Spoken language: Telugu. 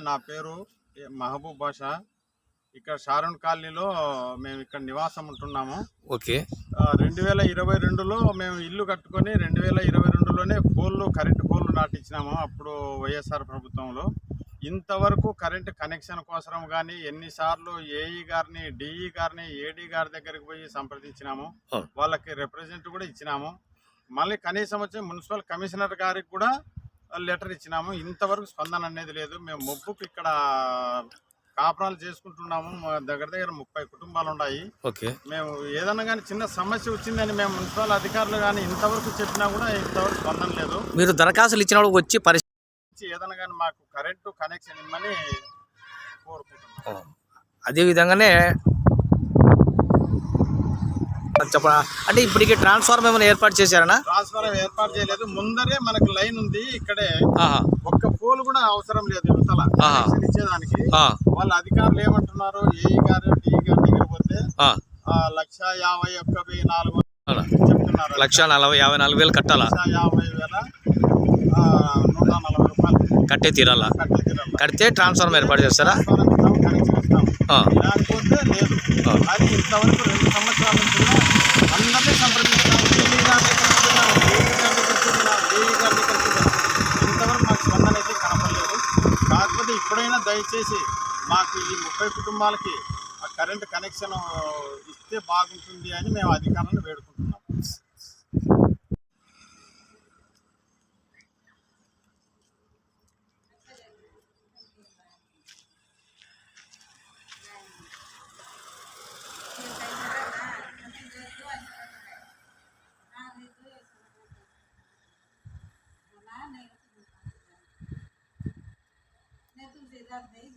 నా పేరు మహబూబ్ బాషా. ఇక్కడ షారూన్ కాలనీలో మేము ఇక్కడ నివాసం ఉంటున్నాము. ఓకే. రెండు వేల ఇరవై రెండులో మేము ఇల్లు కట్టుకొని రెండు వేల ఇరవై రెండులోనే పోల్లు కరెంటు పోల్లు నాటించినాము అప్పుడు వైఎస్ఆర్ ప్రభుత్వంలో. ఇంతవరకు కరెంటు కనెక్షన్ కోసం కానీ ఎన్నిసార్లు ఏఈ గారిని డిఈ గారిని ఏడీ గారి దగ్గరికి పోయి సంప్రదించినాము. వాళ్ళకి రిప్రజెంట్ కూడా ఇచ్చినాము. మళ్ళీ కనీసం వచ్చి మున్సిపల్ కమిషనర్ గారికి కూడా లెటర్ ఇచ్చినాము. ఇంతవరకు స్పందన అనేది లేదు. మేము ముప్పుకు ఇక్కడ కాపురాలు చేసుకుంటున్నాము. మా దగ్గర దగ్గర ముప్పై కుటుంబాలు ఉన్నాయి. ఓకే. మేము ఏదన్నా కానీ చిన్న సమస్య వచ్చిందని మేము మున్సిపల్ అధికారులు కానీ ఇంతవరకు చెప్పినా కూడా ఇంతవరకు స్పందన లేదు. మీరు దరఖాస్తులు ఇచ్చినప్పుడు వచ్చి పరిస్థితి ఏదన్నా కానీ మాకు కరెంటు కనెక్షన్ ఇమ్మని కోరుకుంటున్నాం. అదే విధంగానే చెప్ప అంటే ఇప్పటికి ట్రాన్స్ఫార్మర్ ఏమైనా ఏర్పాటు చేశారనా? ట్రాన్స్ఫర్ ఏర్పాటు చేయలేదు. ముందరే మనకు లైన్ ఉంది ఇక్కడే. ఒక్క పోల్ కూడా అవసరం లేదు యువతల ఇచ్చేదానికి. వాళ్ళ అధికారులు ఏమంటున్నారు? ఏఈ గారు డిఈ గారి దగ్గర పోతే లక్ష యాభై ఒక్క వెయ్యి నాలుగు చెప్తున్నారు. లక్ష నలభై యాభై నాలుగు వేలు కట్టాలా? యాభై వేల ఆ, నూట నలభై రూపాయలు. కట్టే తీరాలా? కట్టి తీరాలి. కడితే ట్రాన్స్ఫార్మర్ ఏర్పాటు చేస్తారా? లేకపోతే లేదు. అది ఇంతవరకు రెండు సంవత్సరాల నుంచి కూడా అందరినీ సంప్రదించినాం టీవీ గారి దగ్గర చూపినాం, ఏఈ గారి దగ్గర చూపినాం, ఏఈ గారి దగ్గర చూపినాం. ఇంతవరకు మాకు స్పందన అయితే కనపడలేదు కాకపోతే ఇప్పుడైనా దయచేసి మాకు ఈ ముప్పై కుటుంబాలకి ఆ కరెంట్ కనెక్షన్ ఇస్తే బాగుంటుంది అని మేము అధికారులను వేడుకుంటున్నాం cada vez